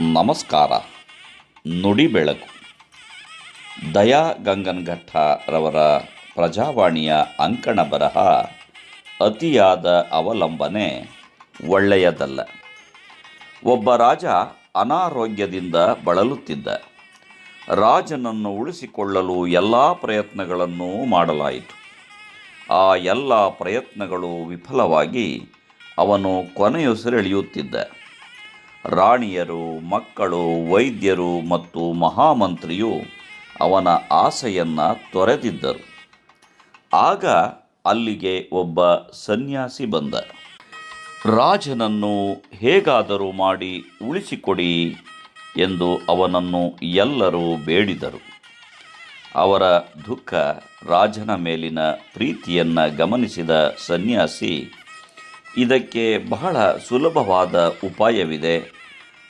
ನಮಸ್ಕಾರ. ನುಡಿ ಬೆಳಕು. ದಯಾ ಗಂಗನಘಟ್ಟರವರ ಪ್ರಜಾವಾಣಿಯ ಅಂಕಣ ಬರಹ ಅತಿಯಾದ ಅವಲಂಬನೆ ಒಳ್ಳೆಯದಲ್ಲ. ಒಬ್ಬ ರಾಜ ಅನಾರೋಗ್ಯದಿಂದ ಬಳಲುತ್ತಿದ್ದ. ರಾಜನನ್ನು ಉಳಿಸಿಕೊಳ್ಳಲು ಎಲ್ಲ ಪ್ರಯತ್ನಗಳನ್ನೂ ಮಾಡಲಾಯಿತು. ಆ ಎಲ್ಲ ಪ್ರಯತ್ನಗಳು ವಿಫಲವಾಗಿ ಅವನು ಕೊನೆಯುಸಿರೆಳೆಯುತ್ತಿದ್ದ. ರಾಣಿಯರು, ಮಕ್ಕಳು, ವೈದ್ಯರು ಮತ್ತು ಮಹಾಮಂತ್ರಿಯು ಅವನ ಆಸೆಯನ್ನು ತೊರೆದಿದ್ದರು. ಆಗ ಅಲ್ಲಿಗೆ ಒಬ್ಬ ಸನ್ಯಾಸಿ ಬಂದ. ರಾಜನನ್ನು ಹೇಗಾದರೂ ಮಾಡಿ ಉಳಿಸಿಕೊಡಿ ಎಂದು ಅವನನ್ನು ಎಲ್ಲರೂ ಬೇಡಿದರು. ಅವರ ದುಃಖ ರಾಜನ ಮೇಲಿನ ಪ್ರೀತಿಯನ್ನು ಗಮನಿಸಿದ ಸನ್ಯಾಸಿ, ಇದಕ್ಕೆ ಬಹಳ ಸುಲಭವಾದ ಉಪಾಯವಿದೆ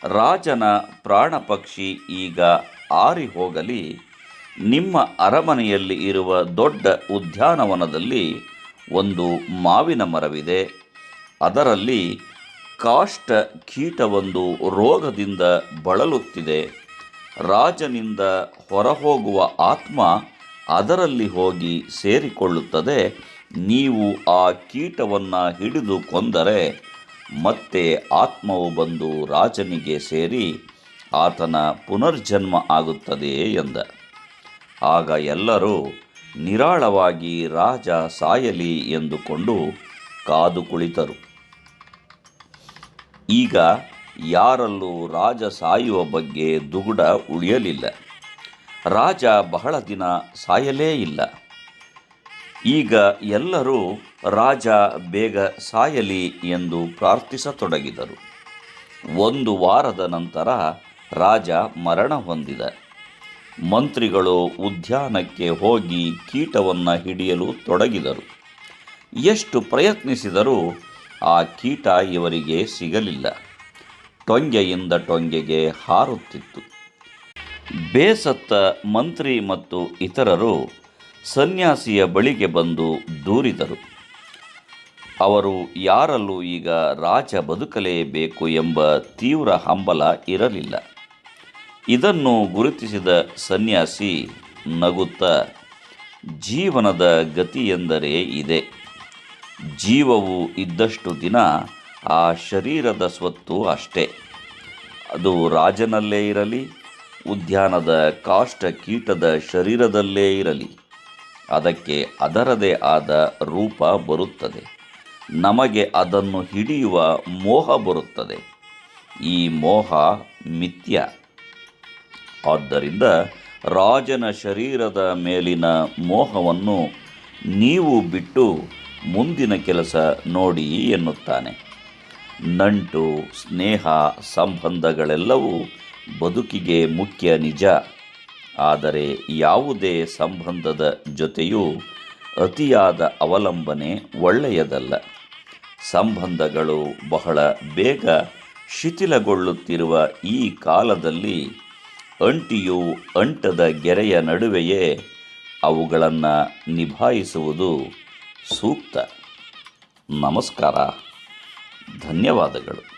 ರಾಜನ ಪ್ರಾಣಪಕ್ಷಿ ಈಗ ಆರಿ ಹೋಗಲಿ. ನಿಮ್ಮ ಅರಮನೆಯಲ್ಲಿ ಇರುವ ದೊಡ್ಡ ಉದ್ಯಾನವನದಲ್ಲಿ ಒಂದು ಮಾವಿನ ಮರವಿದೆ. ಅದರಲ್ಲಿ ಕಾಷ್ಟ ಕೀಟವೊಂದು ರೋಗದಿಂದ ಬಳಲುತ್ತಿದೆ. ರಾಜನಿಂದ ಹೊರಹೋಗುವ ಆತ್ಮ ಅದರಲ್ಲಿ ಹೋಗಿ ಸೇರಿಕೊಳ್ಳುತ್ತದೆ. ನೀವು ಆ ಕೀಟವನ್ನು ಹಿಡಿದು ಕೊಂದರೆ ಮತ್ತೆ ಆತ್ಮವು ಬಂದು ರಾಜನಿಗೆ ಸೇರಿ ಆತನ ಪುನರ್ಜನ್ಮ ಆಗುತ್ತದೆ ಎಂದ. ಆಗ ಎಲ್ಲರೂ ನಿರಾಳವಾಗಿ ರಾಜ ಸಾಯಲಿ ಎಂದುಕೊಂಡು ಕಾದು ಕುಳಿತರು. ಈಗ ಯಾರಲ್ಲೂ ರಾಜ ಸಾಯುವ ಬಗ್ಗೆ ದುಗುಡ ಉಳಿಯಲಿಲ್ಲ. ರಾಜ ಬಹಳ ದಿನ ಸಾಯಲೇ ಇಲ್ಲ. ಈಗ ಎಲ್ಲರೂ ರಾಜ ಬೇಗ ಸಾಯಲಿ ಎಂದು ಪ್ರಾರ್ಥಿಸತೊಡಗಿದರು. ಒಂದು ವಾರದ ನಂತರ ರಾಜ ಮರಣ ಹೊಂದಿದ. ಮಂತ್ರಿಗಳು ಉದ್ಯಾನಕ್ಕೆ ಹೋಗಿ ಕೀಟವನ್ನು ಹಿಡಿಯಲು ತೊಡಗಿದರು. ಎಷ್ಟು ಪ್ರಯತ್ನಿಸಿದರೂ ಆ ಕೀಟ ಇವರಿಗೆ ಸಿಗಲಿಲ್ಲ. ಟೊಂಗೆಯಿಂದ ಟೊಂಗೆಗೆ ಹಾರುತ್ತಿತ್ತು. ಬೇಸತ್ತ ಮಂತ್ರಿ ಮತ್ತು ಇತರರು ಸನ್ಯಾಸಿಯ ಬಳಿಗೆ ಬಂದು ದೂರಿದರು. ಅವರು ಯಾರಲ್ಲೂ ಈಗ ರಾಜ ಬದುಕಲೇಬೇಕು ಎಂಬ ತೀವ್ರ ಹಂಬಲ ಇರಲಿಲ್ಲ. ಇದನ್ನು ಗುರುತಿಸಿದ ಸನ್ಯಾಸಿ ನಗುತ್ತಾ, ಜೀವನದ ಗತಿ ಎಂದರೆ ಇದೆ. ಜೀವವು ಇದ್ದಷ್ಟು ದಿನ ಆ ಶರೀರದ ಸ್ವತ್ತು ಅಷ್ಟೇ. ಅದು ರಾಜನಲ್ಲೇ ಇರಲಿ, ಉದ್ಯಾನದ ಕಾಷ್ಟ ಕೀಟದ ಶರೀರದಲ್ಲೇ ಇರಲಿ. ಅದಕ್ಕೆ ಅದರದೇ ಆದ ರೂಪ ಬರುತ್ತದೆ. ನಮಗೆ ಅದನ್ನು ಹಿಡಿಯುವ ಮೋಹ ಬರುತ್ತದೆ. ಈ ಮೋಹ ಮಿಥ್ಯ. ಆದ್ದರಿಂದ ರಾಜನ ಶರೀರದ ಮೇಲಿನ ಮೋಹವನ್ನು ನೀವು ಬಿಟ್ಟು ಮುಂದಿನ ಕೆಲಸ ನೋಡಿ ಎನ್ನುತ್ತಾನೆ. ನಂಟು, ಸ್ನೇಹ, ಸಂಬಂಧಗಳೆಲ್ಲವೂ ಬದುಕಿಗೆ ಮುಖ್ಯ ನಿಜ. ಆದರೆ ಯಾವುದೇ ಸಂಬಂಧದ ಜೊತೆಯೂ ಅತಿಯಾದ ಅವಲಂಬನೆ ಒಳ್ಳೆಯದಲ್ಲ. ಸಂಬಂಧಗಳು ಬಹಳ ಬೇಗ ಶಿಥಿಲಗೊಳ್ಳುತ್ತಿರುವ ಈ ಕಾಲದಲ್ಲಿ ಅಂಟಿಯು ಅಂಟದ ಗೆರೆಯ ನಡುವೆಯೇ ಅವುಗಳನ್ನು ನಿಭಾಯಿಸುವುದು ಸೂಕ್ತ. ನಮಸ್ಕಾರ. ಧನ್ಯವಾದಗಳು.